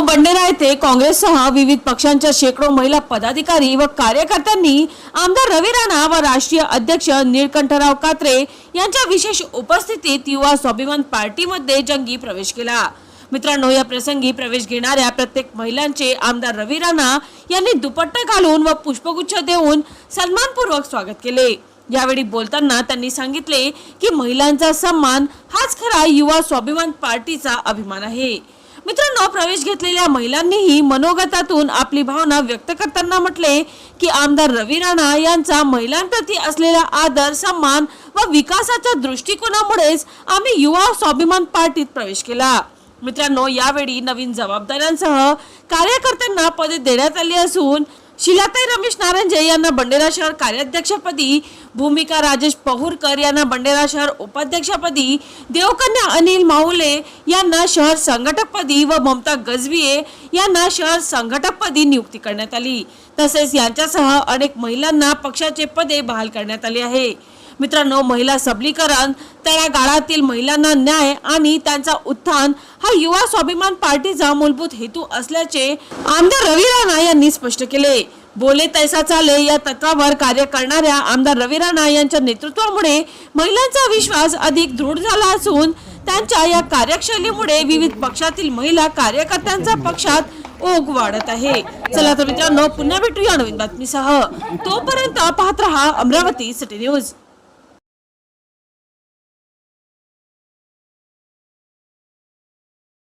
बंडेरा येथे काँग्रेससह विविध पक्षांच्या शेकडो महिला पदाधिकारी व कार्यकर्त्यांनी आमदार रवी राणा व राष्ट्रीय अध्यक्ष निळकंठराव कात्रे यांच्या विशेष उपस्थितीत युवा स्वाभिमान पार्टीमध्ये जंगी प्रवेश केला. मित्रांनो या प्रसंगी प्रवेश घेणाऱ्या प्रत्येक महिलांचे आमदार रवी राणा यांनी दुपट्टे घालून व पुष्पगुच्छ देऊन सन्मानपूर्वक स्वागत केले. यावेळी बोलताना त्यांनी सांगितले की महिलांचा सन्मान हाच खरा युवा स्वाभिमान पार्टीचा अभिमान आहे. मित्रांनो प्रवेश घेतलेल्या महिलांनीही मनोगतातून आपली भावना व्यक्त करताना म्हटले की आमदार रवी राणा यांचा महिलांप्रती असलेला आदर सन्मान व विकासाच्या दृष्टिकोनामुळेच आम्ही युवा स्वाभिमान पार्टीत प्रवेश केला. मित्रांनो यावेळी नवीन जबाबदाऱ्यांसह कार्यकर्त्यांना पदे देण्यात आली असून शिलाताई रमेश नारंजे यांना बंडेरा शहर कार्याध्यक्षपदी भूमिका राजेश पहुरकर यांना बंडेरा शहर उपाध्यक्षपदी देवकन्या अनिल माहुले यांना शहर संघटकपदी व ममता गजविये यांना शहर संघटकपदी नियुक्ती करण्यात आली. तसेच यांच्यासह अनेक महिलांना पक्षाचे पदे बहाल करण्यात आले आहे. मित्रांनो महिला सबलीकरण त्या काळातील महिलांना न्याय आणि त्यांचा उत्थान हा युवा स्वाभिमान पार्टीचा मूलभूत हेतू असल्याचे आमदार रवी राणा यांनी स्पष्ट केले. बोले तैसा चाले या तत्वावर कार्य करणाऱ्या आमदार रवी राणा यांच्या नेतृत्वामुळे महिलांचा विश्वास अधिक दृढ झाला असून त्यांच्या या कार्यशैलीमुळे विविध पक्षातील महिला कार्यकर्त्यांचा पक्षात ओघ वाढत आहे. चला तर मित्रांनो पुन्हा भेटूया नवीन बातमीसह. तोपर्यंत पाहत रहा अमरावती सिटी न्यूज.